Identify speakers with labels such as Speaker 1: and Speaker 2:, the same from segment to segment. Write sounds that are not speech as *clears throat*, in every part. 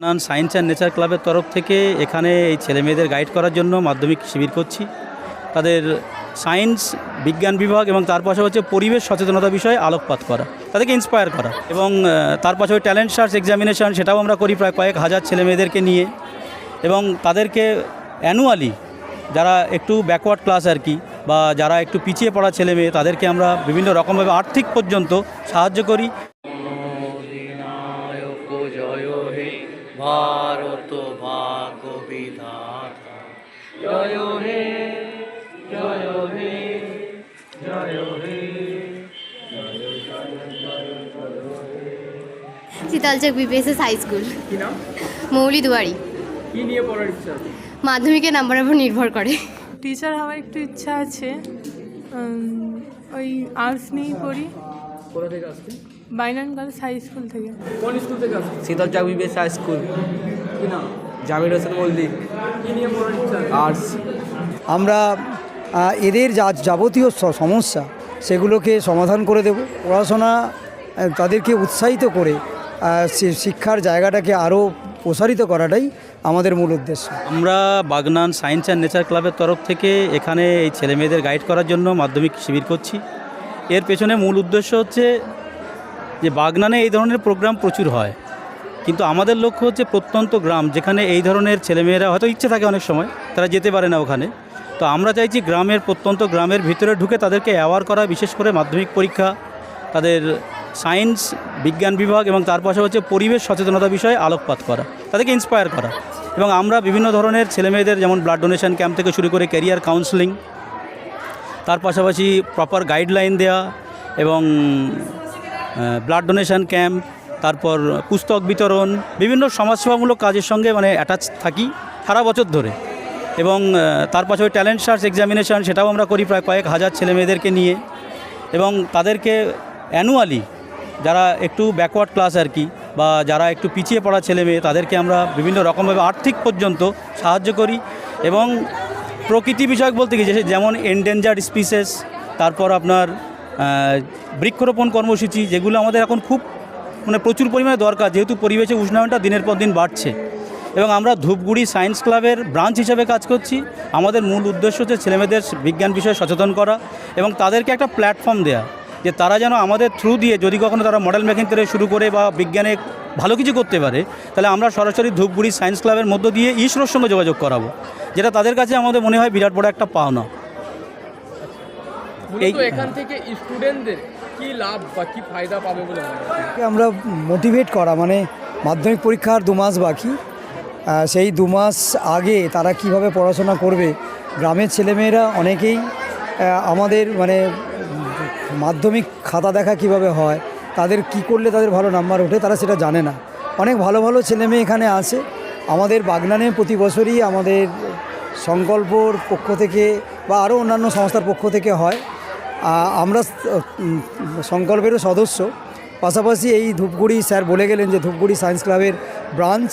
Speaker 1: Naan science and nature ক্লাবের তরফ থেকে এখানে এই ছেলে মেয়েদের গাইড করার জন্য মাধ্যমিক শিবির করছি। তাদের সায়েন্স, বিজ্ঞান বিভাগ এবং তার পাশাপাশি হচ্ছে পরিবেশ সচেতনতা বিষয়ে আলোকপাত করা, তাদেরকে ইন্সপায়ার করা এবং তার পাশাপাশি ট্যালেন্ট সার্চ এক্সামিনেশন সেটাও আমরা করি প্রায় কয়েক হাজার ছেলে মেয়েদেরকে নিয়ে এবং তাদেরকে অ্যানুয়ালি যারা একটু ব্যাকওয়ার্ড ক্লাস আর কি বা যারা একটু পিছিয়ে পড়া ছেলে মেয়ে তাদেরকে আমরা বিভিন্ন রকমভাবে আর্থিক পর্যন্ত সাহায্য করি।
Speaker 2: ভারত ভাগ্য বিধাতা। জয় হে জয় হে জয় হে
Speaker 3: Sitalchak BPSS high school. Mouli Duari.
Speaker 4: কি নিয়ে পড়ার ইচ্ছা
Speaker 3: মাধ্যমিকের নাম্বারের উপর নির্ভর করে।
Speaker 5: টিচার হওয়ার একটু ইচ্ছা আছে। ওই আর্টস নিয়েই পড়ি।
Speaker 4: কোথা থেকে আসছে
Speaker 5: বাইনান গার্লস হাই স্কুল থেকে।
Speaker 4: কোন স্কুল থেকে
Speaker 6: শীতল বিবেশ হাই স্কুল
Speaker 4: কি নাম?
Speaker 6: জামির হোসেন মল্লিক।
Speaker 4: কি নিয়ে পড়ার ইচ্ছা
Speaker 6: আর্টস
Speaker 7: আমরা এদের যা যাবতীয় সমস্যা সেগুলোকে সমাধান করে দেব। পড়াশোনা তাদেরকে উৎসাহিত করে শিক্ষার জায়গাটাকে আরও প্রসারিত করাটাই আমাদের মূল উদ্দেশ্য।
Speaker 1: আমরা বাগনান সায়েন্স অ্যান্ড নেচার ক্লাবের তরফ থেকে এখানে এই ছেলে মেয়েদের গাইড করার জন্য মাধ্যমিক শিবির করছি। এর পেছনে মূল উদ্দেশ্য হচ্ছে যে বাগনানে এই ধরনের প্রোগ্রাম প্রচুর হয়। কিন্তু আমাদের লক্ষ্য হচ্ছে প্রত্যন্ত গ্রাম, যেখানে এই ধরনের ছেলেমেয়েরা হয়তো ইচ্ছে থাকে অনেক সময়, তারা যেতে পারে না ওখানে। তো আমরা চাইছি গ্রামের প্রত্যন্ত গ্রামের ভিতরে ঢুকে তাদেরকে অ্যাওয়ার করা, বিশেষ করে মাধ্যমিক পরীক্ষা, তাদের সায়েন্স বিজ্ঞান বিভাগ এবং তার পাশাপাশি পরিবেশ সচেতনতা বিষয়ে আলোকপাত করা, তাদেরকে ইন্সপায়ার করা। এবং আমরা বিভিন্ন ধরনের ছেলেমেয়েদের, যেমন ব্লাড ডোনেশন ক্যাম্প থেকে শুরু করে ক্যারিয়ার কাউন্সেলিং তার পাশাপাশি প্রপার গাইডলাইন দেওয়া এবং ব্লাড ডোনেশন ক্যাম্প তারপর পুস্তক বিতরণ, বিভিন্ন সমাজসেবামূলক কাজের সঙ্গে মানে অ্যাটাচ থাকি সারা বছর ধরে। এবং তার পাশাপাশি ট্যালেন্ট সার্চ এক্সামিনেশন সেটাও আমরা করি প্রায় কয়েক হাজার ছেলে মেয়েদেরকে নিয়ে। এবং তাদেরকে অ্যানুয়ালি যারা একটু ব্যাকওয়ার্ড ক্লাস আর কি, বা যারা একটু পিছিয়ে পড়া ছেলে মেয়ে, তাদেরকে আমরা বিভিন্ন রকমভাবে আর্থিক পর্যন্ত সাহায্য করি। এবং প্রকৃতি বিষয়ক বলতে কি, যে- যেমন এন্ডেঞ্জার্ড স্পিসেস তারপর আপনার বৃক্ষরোপণ কর্মসূচি, যেগুলো আমাদের এখন খুব মানে প্রচুর পরিমাণে দরকার, যেহেতু পরিবেশে উষ্ণায়নটা দিনের পর দিন বাড়ছে। এবং আমরা ধূপগুড়ি সায়েন্স ক্লাবের ব্রাঞ্চ হিসেবে কাজ করছি। আমাদের মূল উদ্দেশ্য হচ্ছে ছেলেমেয়েদের বিজ্ঞান বিষয়ে সচেতন করা এবং তাদেরকে একটা প্ল্যাটফর্ম দেওয়া যে তারা যেন আমাদের থ্রু দিয়ে যদি কখনো তারা মডেল মেকিং থেকে শুরু করে বা বিজ্ঞানে ভালো কিছু করতে পারে, তাহলে আমরা সরাসরি ধূপগুড়ি সায়েন্স ক্লাবের মধ্য দিয়ে ইসরোর সঙ্গে যোগাযোগ করাবো, যেটা তাদের কাছে আমাদের মনে হয় বিরাট বড় একটা পাওনা।
Speaker 4: মূলত এখান থেকে স্টুডেন্টদের কি লাভ বা কি ফায়দা পাবে বলে মনে হয়?
Speaker 7: আমরা মোটিভেট করা মানে মাধ্যমিক পরীক্ষার দু মাস বাকি। সেই দু মাস আগে তারা কীভাবে পড়াশোনা করবে? গ্রামের ছেলেমেয়েরা অনেকেই আমাদের মানে মাধ্যমিক খাতা দেখা কীভাবে হয় তাদের কি করলে তাদের ভালো নাম্বার ওঠে তারা সেটা জানে না। অনেক ভালো ভালো ছেলেমেয়ে এখানে আছে। আমাদের বাগনানে প্রতি বছরই আমাদের সংকল্পর পক্ষ থেকে বা আরও অন্যান্য সংস্থার পক্ষ থেকে হয়। আমরা সংকল্পেরও সদস্য। পাশাপাশি এই ধূপগুড়ি স্যার বলে গেলেন যে ধূপগুড়ি সায়েন্স ক্লাবের ব্রাঞ্চ।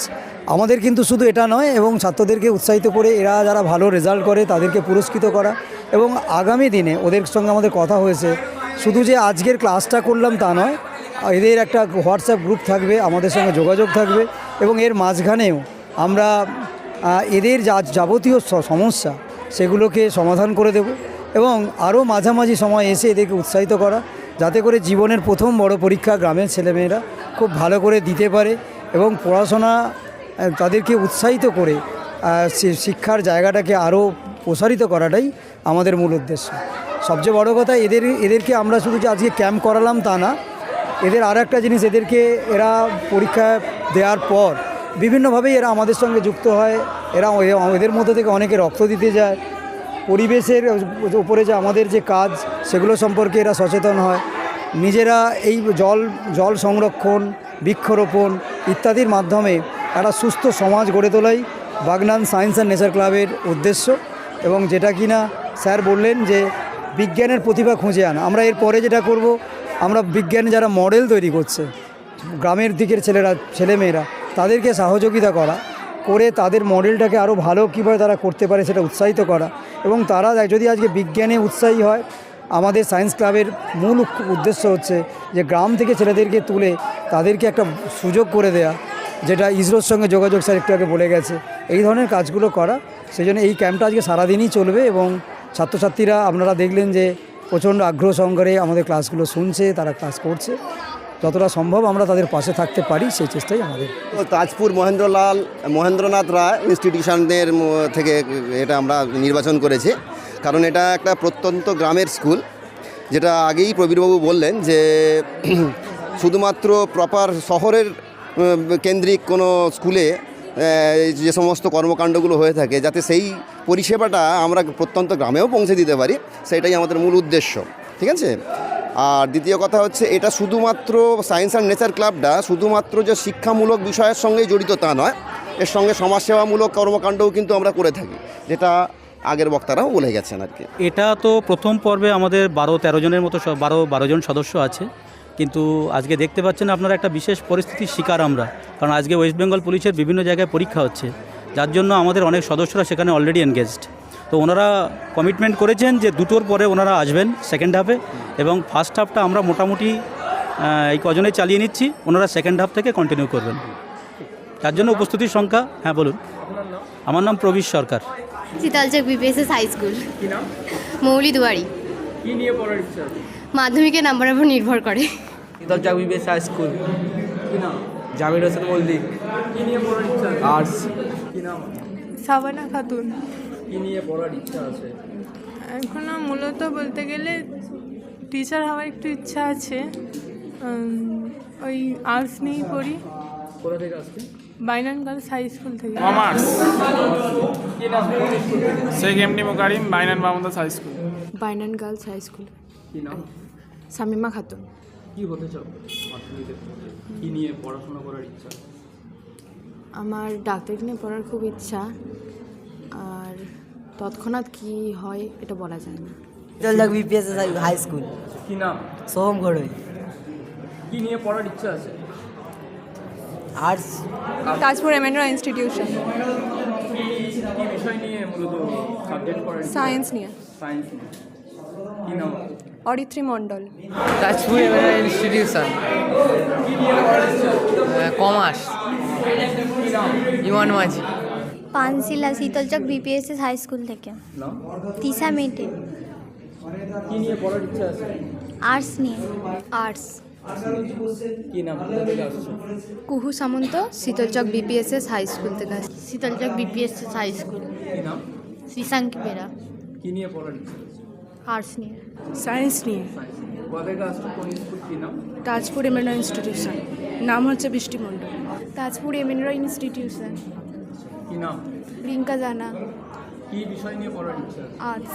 Speaker 7: আমাদের কিন্তু শুধু এটা নয়, এবং ছাত্রদেরকে উৎসাহিত করে এরা যারা ভালো রেজাল্ট করে তাদেরকে পুরস্কৃত করা। এবং আগামী দিনে ওদের সঙ্গে আমাদের কথা হয়েছে, শুধু যে আজকের ক্লাসটা করলাম তা নয়, এদের একটা হোয়াটসঅ্যাপ গ্রুপ থাকবে, আমাদের সঙ্গে যোগাযোগ থাকবে, এবং এর মাঝখানেও আমরা এদের যা যাবতীয় সমস্যা সেগুলোকে সমাধান করে দেব। এবং আরও মাঝামাঝি সময় এসে এদেরকে উৎসাহিত করা, যাতে করে জীবনের প্রথম বড় পরীক্ষা গ্রামের ছেলেমেয়েরা খুব ভালো করে দিতে পারে এবং পড়াশোনা তাদেরকে উৎসাহিত করে শিক্ষার জায়গাটাকে আরও প্রসারিত করাটাই আমাদের মূল উদ্দেশ্য। সবচেয়ে বড় কথা এদের, এদেরকে আমরা শুধু যে আজকে ক্যাম্প করালাম তা না, এদের আর একটা জিনিস এদেরকে এরা পরীক্ষা দেওয়ার পর বিভিন্নভাবেই এরা আমাদের সঙ্গে যুক্ত হয়, এরা এদের মধ্যে থেকে অনেকে রক্ত দিতে যায় পরিবেশের উপরে যে আমাদের যে কাজ, সেগুলো সম্পর্কে এরা সচেতন হয়। নিজেরা এই জল জল সংরক্ষণ, বৃক্ষরোপণ ইত্যাদির মাধ্যমে একটা সুস্থ সমাজ গড়ে তোলাই বাগনান সায়েন্স অ্যান্ড নেচার ক্লাবের উদ্দেশ্য। এবং যেটা কি না স্যার বললেন যে, বিজ্ঞানের প্রতিভা খুঁজে আনা। আমরা এর পরে যেটা করব, আমরা বিজ্ঞানে যারা মডেল তৈরি করছে, গ্রামের দিকের ছেলেরা, ছেলেমেয়েরা, তাদেরকে সহযোগিতা করা। করে তাদের মডেলটাকে আরও ভালো কীভাবে তারা করতে পারে সেটা উৎসাহিত করা। এবং তারা যদি আজকে বিজ্ঞানে উৎসাহী হয়, আমাদের সায়েন্স ক্লাবের মূল উদ্দেশ্য হচ্ছে যে গ্রাম থেকে ছেলেদেরকে তুলে তাদেরকে একটা সুযোগ করে দেয়া, যেটা ইসরোর সঙ্গে যোগাযোগ স্যার একটু আগে বলে গেছে। এই ধরনের কাজগুলো করা সেই জন্য এই ক্যাম্পটা আজকে সারাদিনই চলবে এবং ছাত্রছাত্রীরা আপনারা দেখলেন যে প্রচণ্ড আগ্রহ সহকারে আমাদের ক্লাসগুলো শুনছে, তারা ক্লাস করছে। যতটা সম্ভব আমরা তাদের পাশে থাকতে পারি, সেই চেষ্টাই আমাদের।
Speaker 8: তাজপুর মহেন্দ্রলাল, মহেন্দ্রনাথ রায় ইনস্টিটিউশনদের থেকে এটা আমরা নির্বাচন করেছি। কারণ এটা একটা প্রত্যন্ত গ্রামের স্কুল। যেটা আগেই প্রবীরবাবু বললেন যে, *clears throat* শুধুমাত্র প্রপার শহরের কেন্দ্রিক কোনো স্কুলে যে সমস্ত কর্মকাণ্ডগুলো হয়ে থাকে, যাতে সেই পরিষেবাটা আমরা প্রত্যন্ত গ্রামেও পৌঁছে দিতে পারি, সেটাই আমাদের মূল উদ্দেশ্য। ঠিক আছে? আর দ্বিতীয় কথা হচ্ছে, এটা শুধুমাত্র সায়েন্স অ্যান্ড নেচার ক্লাবটা, শুধুমাত্র যে শিক্ষামূলক বিষয়ের সঙ্গেই জড়িত তা নয়, এর সঙ্গে সমাজসেবামূলক কর্মকাণ্ডও কিন্তু আমরা করে থাকি, যেটা আগের বক্তারাও বলে গেছেন আর কি।
Speaker 1: এটা তো প্রথম পর্বে আমাদের বারো, তেরো জনের মতো বারো বারো জন সদস্য আছে, কিন্তু আজকে দেখতে পাচ্ছেন আপনারা একটা বিশেষ পরিস্থিতির শিকার আমরা, কারণ আজকে ওয়েস্ট বেঙ্গল পুলিশের বিভিন্ন জায়গায় পরীক্ষা হচ্ছে, যার জন্য আমাদের অনেক সদস্যরা সেখানে অলরেডি এনগেজড তো ওনারা কমিটমেন্ট করেছেন যে দুটোর পরে ওনারা আসবেন সেকেন্ড হাফে এবং ফার্স্ট হাফটা আমরা মোটামুটি এই কজনে চালিয়ে নিচ্ছি ওনারা সেকেন্ড হাফ থেকে কন্টিনিউ করবেন। তার জন্য উপস্থিতির সংখ্যা হ্যাঁ বলুন। আমার নাম Prabir Sarkar.
Speaker 3: Sitalchak BPSS high school Mouli Duari. মাধ্যমিকের নাম্বারের উপর নির্ভর করে।
Speaker 6: Sitalchak high school Jamir Hossain Mallick. Arts
Speaker 5: Sabana Khatun.
Speaker 4: কি নিয়ে পড়ার ইচ্ছা আছে?
Speaker 5: এখনও মূলত বলতে গেলে টিচার হওয়ার একটু ইচ্ছা আছে। ওই আর্টস নিয়েই পড়ি।
Speaker 4: কোথা থেকে আসছে?
Speaker 5: বাইনান গার্লস হাই স্কুল থেকে।
Speaker 9: Commerce Sheikh Mokarim Bainan high school.
Speaker 10: Bainan girls high school.
Speaker 4: কি নাম?
Speaker 10: শামিমা খাতুন।
Speaker 4: কি হতে চাও? কি নিয়ে পড়াশোনা করার ইচ্ছা?
Speaker 10: আমার ডাক্তারি নিয়ে পড়ার খুব ইচ্ছা। আর তৎক্ষণাৎ কি হয় এটা বলা যায় না।
Speaker 6: শীতলচাক বিবিএস হাই স্কুল
Speaker 4: কি নাম?
Speaker 6: সোহম ঘড়ই।
Speaker 4: কি নিয়ে পড়ার ইচ্ছা আছে?
Speaker 6: আর্টস
Speaker 5: তাজপুর এমএনরা ইনস্টিটিউশন
Speaker 4: কি বিষয় নিয়ে মূলত সাবজেক্ট পড়ার
Speaker 5: সায়েন্স নিয়ে।
Speaker 4: সায়েন্স নিয়ে। কি নাম?
Speaker 5: Aritri Mondal.
Speaker 6: Tajpur institution commerce. Iman Majhi.
Speaker 11: Panshila Sitalchak BPSS high school থেকে। তিসা মেটে।
Speaker 4: কি নিয়ে পড়ার ইচ্ছা আছে?
Speaker 11: আর্টস নিয়ে। আর্টস
Speaker 4: কি নাম? আসছো?
Speaker 10: কুহু সামন্ত শীতলচক বিপিএসএস হাই স্কুল থেকে
Speaker 3: শীতলচক বিপিএসএস হাই স্কুল
Speaker 4: কি নাম?
Speaker 3: শ্রীশাঙ্কি বেরা।
Speaker 4: কি নিয়ে পড়ার ইচ্ছা
Speaker 3: আর্টস নিয়ে।
Speaker 5: সায়েন্স নিয়ে।
Speaker 4: আসছো?
Speaker 5: তাজপুর এমএনরা ইনস্টিটিউশন নাম হচ্ছে বৃষ্টি মণ্ডল
Speaker 11: তাজপুর এমএনরা ইনস্টিটিউশন
Speaker 4: কি নাম?
Speaker 11: রিঙ্কা জানা।
Speaker 4: কি বিষয় নিয়ে পড়ার ইচ্ছা
Speaker 11: আর্টস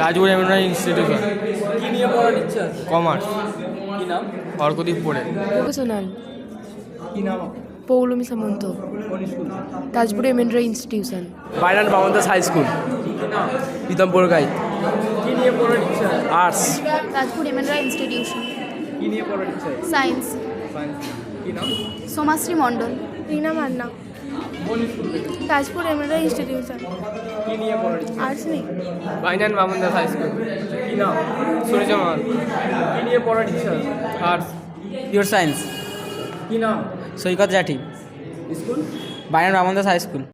Speaker 9: তাজপুর এমএনআর ইনস্টিটিউশন
Speaker 4: কি নিয়ে পড়ার ইচ্ছা
Speaker 9: কমার্স
Speaker 4: কি নাম?
Speaker 9: অর্কদীপ পড়ে
Speaker 10: ভোকেশনাল
Speaker 4: কি নাম
Speaker 10: পৌলমী সামন্ত। তাজপুর এমএনরা ইনস্টিটিউশন
Speaker 6: বাইনান মাহমুদাস হাই স্কুল।
Speaker 4: কি
Speaker 6: প্রীতমপুর গাই।
Speaker 4: কি নিয়ে পড়ার ইচ্ছা
Speaker 6: আর্টস
Speaker 11: তাজপুর এমএনরা ইনস্টিটিউশন
Speaker 4: কি নিয়ে পড়ার ইচ্ছা
Speaker 11: সায়েন্স
Speaker 4: সায়েন্স কি নাম?
Speaker 11: সোমাশ্রী মণ্ডল। রিনা মান্না। তাজপুর এমএনরা ইনস্টিটিউশন
Speaker 4: কি নিয়ে পড়ার
Speaker 11: আর্টস নিয়ে।
Speaker 9: বাইনান মাহমুদাস হাই স্কুল
Speaker 4: কি নাম?
Speaker 9: সূর্যমান
Speaker 4: কি নিয়ে পড়ার ইচ্ছা
Speaker 6: আর্টস পিওর সায়েন্স
Speaker 4: কি নাম?
Speaker 6: Saikat Jathi
Speaker 4: school?
Speaker 6: Bainan Das high school